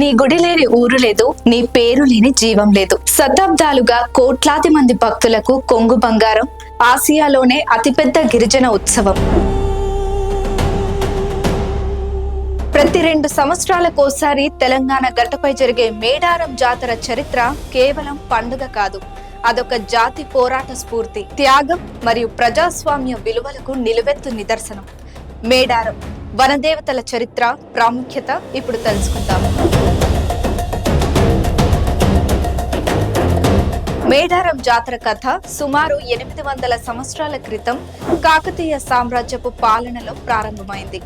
నీ గుడి లేని ఊరు లేదు నీ పేరు లేని జీవం లేదు. శతాబ్దాలుగా కోట్లాది మంది భక్తులకు కొంగు బంగారం ఆసియాలోనే అతిపెద్ద గిరిజన ఉత్సవం. ప్రతి రెండు సంవత్సరాలకోసారి తెలంగాణ గడ్డపై జరిగే మేడారం జాతర చరిత్ర కేవలం పండుగ కాదు. అదొక జాతి పోరాట స్ఫూర్తి త్యాగం మరియు ప్రజాస్వామ్య విలువలకు నిలువెత్తు నిదర్శనం. మేడారం వనదేవతల చరిత్ర ప్రాముఖ్యత ఇప్పుడు తెలుసుకుందాం. మేడారం జాతర కథ సుమారు ఎనిమిది వందల సంవత్సరాల క్రితం కాకతీయ సామ్రాజ్యపు పాలనలో ప్రారంభమైంది.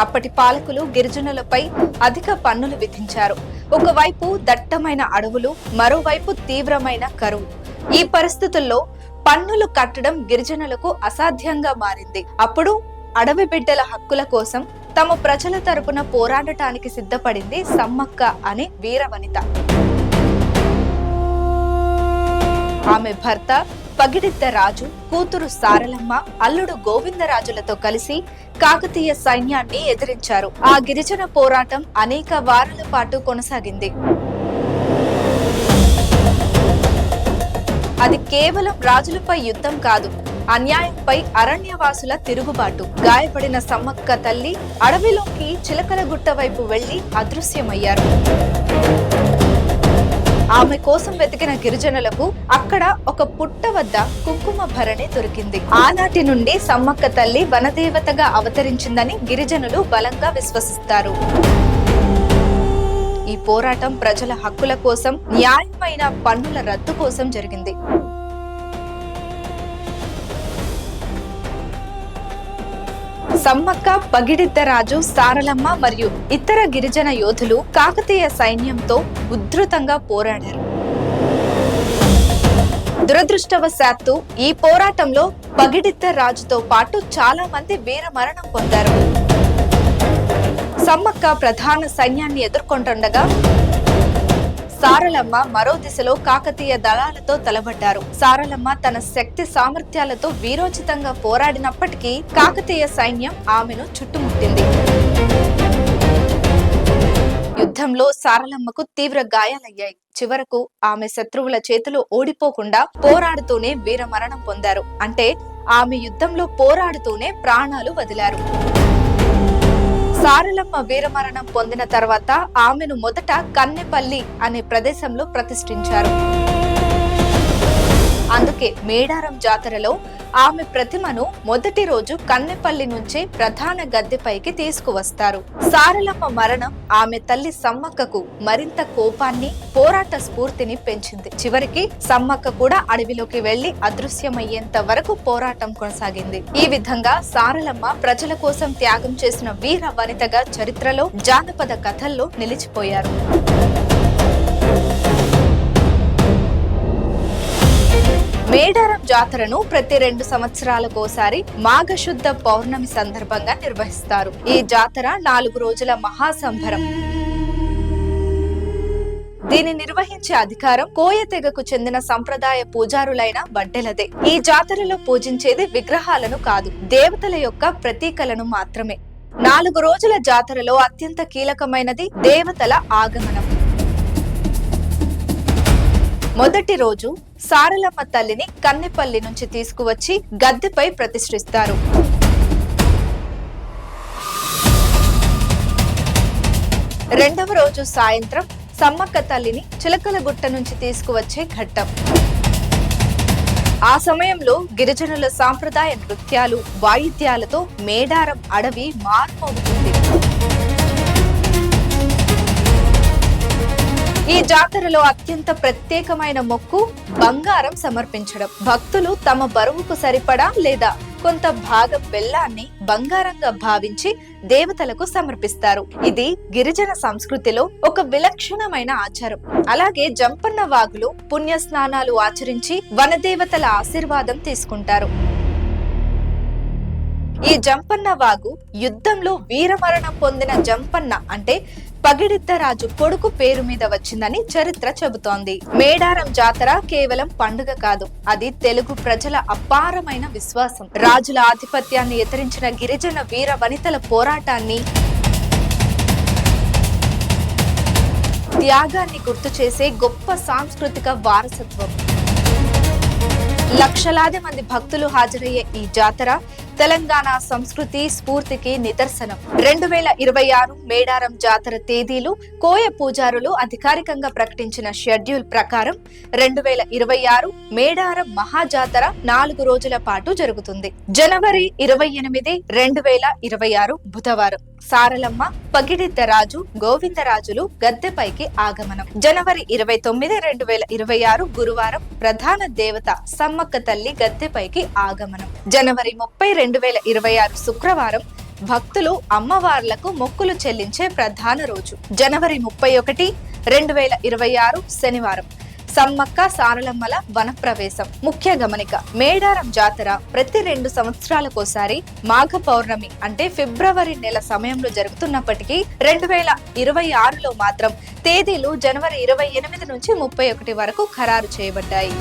అప్పటి పాలకులు గిరిజనులపై అధిక పన్నులు విధించారు. ఒకవైపు దట్టమైన అడవులు మరోవైపు తీవ్రమైన కరువు. ఈ పరిస్థితుల్లో పన్నులు కట్టడం గిరిజనులకు అసాధ్యంగా మారింది. అప్పుడు అడవి బిడ్డల హక్కుల కోసం తమ ప్రజల తరపున పోరాడటానికి సిద్ధపడింది సమ్మక్క అనే వీరవనిత ఆమె భర్త పగిడిద్ద రాజు కూతురు సారలమ్మ అల్లుడు గోవిందరాజులతో కలిసి కాకతీయ సైన్యాన్ని ఎదిరించారు. ఆ గిరిజన పోరాటం అనేక వారాల పాటు కొనసాగింది. అది కేవలం రాజులపై యుద్ధం కాదు అన్యాయంపై అరణ్యవాసుల తిరుగుబాటు. గాయపడిన సమ్మక్క తల్లి అడవిలోకి చిలకలగుట్ట వైపు వెళ్ళి అదృశ్యమయ్యారు. ఆమె కోసం వెతికిన గిరిజనులకు అక్కడ ఒక పుట్ట వద్ద కుంకుమ భరణి దొరికింది. ఆనాటి నుండి సమ్మక్క తల్లి వనదేవతగా అవతరించిందని గిరిజనులు బలంగా విశ్వసిస్తారు. ఈ పోరాటం ప్రజల హక్కుల కోసం న్యాయమైన పన్నుల రద్దు కోసం జరిగింది. సమ్మక్క పగిడిద్దరాజు సారలమ్మ మరియు ఇతర గిరిజన యోధులు కాకతీయ సైన్యంతో ఉధృతంగా పోరాడారు. దురదృష్టవశాత్తు ఈ పోరాటంలో పగిడిద్ద రాజుతో పాటు చాలా మంది వీర మరణం పొందారు. సమ్మక్క ప్రధాన సైన్యాన్ని ఎదుర్కొంటుండగా సారలమ్మ మరో దిశలో కాకతీయ దళాలతో తలబడ్డారు సారలమ్మ తన శక్తి సామర్థ్యాలతో వీరోచితంగా పోరాడినప్పటికీ కాకతీయ సైన్యం ఆమెను చుట్టుముట్టింది. యుద్ధంలో సారలమ్మకు తీవ్ర గాయాలయ్యాయి. చివరకు ఆమె శత్రువుల చేతిలో ఓడిపోకుండా పోరాడుతూనే వీరమరణం పొందారు. అంటే ఆమె యుద్ధంలో పోరాడుతూనే ప్రాణాలు వదిలారు. సారలమ్మ వీరమరణం పొందిన తర్వాత ఆమెను మొదట కన్నెపల్లి అనే ప్రదేశంలో ప్రతిష్ఠించారు. అందుకే మేడారం జాతరలో ఆమె ప్రతిమను మొదటి రోజు కన్నెపల్లి నుంచే ప్రధాన గద్దెపైకి తీసుకువస్తారు. సారలమ్మ మరణం ఆమె తల్లి సమ్మక్కకు మరింత కోపాన్ని పోరాట స్ఫూర్తిని పెంచింది. చివరికి సమ్మక్క కూడా అడవిలోకి వెళ్ళి అదృశ్యమయ్యేంత వరకు పోరాటం కొనసాగింది. ఈ విధంగా సారలమ్మ ప్రజల కోసం త్యాగం చేసిన వీర వనితగా చరిత్రలో జానపద కథల్లో నిలిచిపోయారు. మేడారం జాతరను ప్రతి రెండు సంవత్సరాలకోసారి మాఘశుద్ధ పౌర్ణమి సందర్భంగా నిర్వహిస్తారు. ఈ జాతర నాలుగు రోజుల మహాసంభరం దీన్ని నిర్వహించే అధికారం కోయ తెగకు చెందిన సంప్రదాయ పూజారులైన వడ్డెలదే ఈ జాతరలో పూజించేది విగ్రహాలను కాదు దేవతల యొక్క ప్రతీకలను మాత్రమే. నాలుగు రోజుల జాతరలో అత్యంత కీలకమైనది దేవతల ఆగమనం. మొదటి రోజు సారలమ్మ తల్లిని కన్నెపల్లి నుంచి తీసుకువచ్చి గద్దెపై ప్రతిష్ఠిస్తారు. రెండవ రోజు సాయంత్రం సమ్మక్క తల్లిని చిలకల గుట్ట నుంచి తీసుకువచ్చే ఘట్టం. ఆ సమయంలో గిరిజనుల సాంప్రదాయ నృత్యాలు వాయిద్యాలతో మేడారం అడవి మార్మోగుతుంది జాతరలో అత్యంత ప్రత్యేకమైన మొక్కు బంగారం సమర్పించడం. భక్తులు తమ బరువుకు సరిపడా లేదా కొంత భాగం బెల్లాన్ని బంగారంగా భావించి దేవతలకు సమర్పిస్తారు. ఇది గిరిజన సంస్కృతిలో ఒక విలక్షణమైన ఆచారం. అలాగే జంపన్న వాగులు పుణ్య స్నానాలు ఆచరించి వనదేవతల ఆశీర్వాదం తీసుకుంటారు. ఈ జంపన్న వాగు యుద్ధంలో వీరమరణం పొందిన జంపన్న అంటే పగిడిద్దరాజు కొడుకు పేరు మీద వచ్చిందని చరిత్ర చెబుతోంది. మేడారం జాతర కేవలం పండుగ కాదు అది తెలుగు ప్రజల అపారమైన విశ్వాసం. రాజుల ఆధిపత్యాన్ని ఎదిరించిన గిరిజన వీర వనితల పోరాటాన్ని త్యాగాన్ని గుర్తు చేసే గొప్ప సాంస్కృతిక వారసత్వం. లక్షలాది మంది భక్తులు హాజరయ్యే ఈ జాతర తెలంగాణ సంస్కృతి స్ఫూర్తికి నిదర్శనం. రెండు వేల ఇరవై ఆరు మేడారం జాతర తేదీలు కోయ పూజారులు అధికారికంగా ప్రకటించిన షెడ్యూల్ ప్రకారం రెండు వేల ఇరవై ఆరు మేడారం మహాజాతర నాలుగు రోజుల పాటు జరుగుతుంది. జనవరి ఇరవై ఎనిమిది రెండు వేల ఇరవై ఆరు బుధవారం. సారలమ్మ పగిడిద్దరాజు గోవిందరాజులు గద్దెపైకి ఆగమనం. జనవరి ఇరవై తొమ్మిది రెండు వేల ఇరవై ఆరు గురువారం ప్రధాన దేవత సమ్మక్క తల్లి గద్దెపైకి ఆగమనం. జనవరి ముప్పై రెండు వేల ఇరవై ఆరు శుక్రవారం భక్తులు అమ్మవార్లకు మొక్కులు చెల్లించే ప్రధాన రోజు. జనవరి ముప్పై ఒకటి రెండు వేల ఇరవై ఆరు శనివారం. సమ్మక్క సారలమ్మల వనప్రవేశం. ముఖ్య గమనిక మేడారం జాతర ప్రతి రెండు సంవత్సరాలకోసారి మాఘ పౌర్ణమి అంటే ఫిబ్రవరి నెల సమయంలో జరుగుతున్నప్పటికీ రెండు వేల ఇరవై ఆరులో మాత్రం తేదీలు జనవరి ఇరవై ఎనిమిది నుంచి ముప్పై ఒకటి వరకు ఖరారు చేయబడ్డాయి.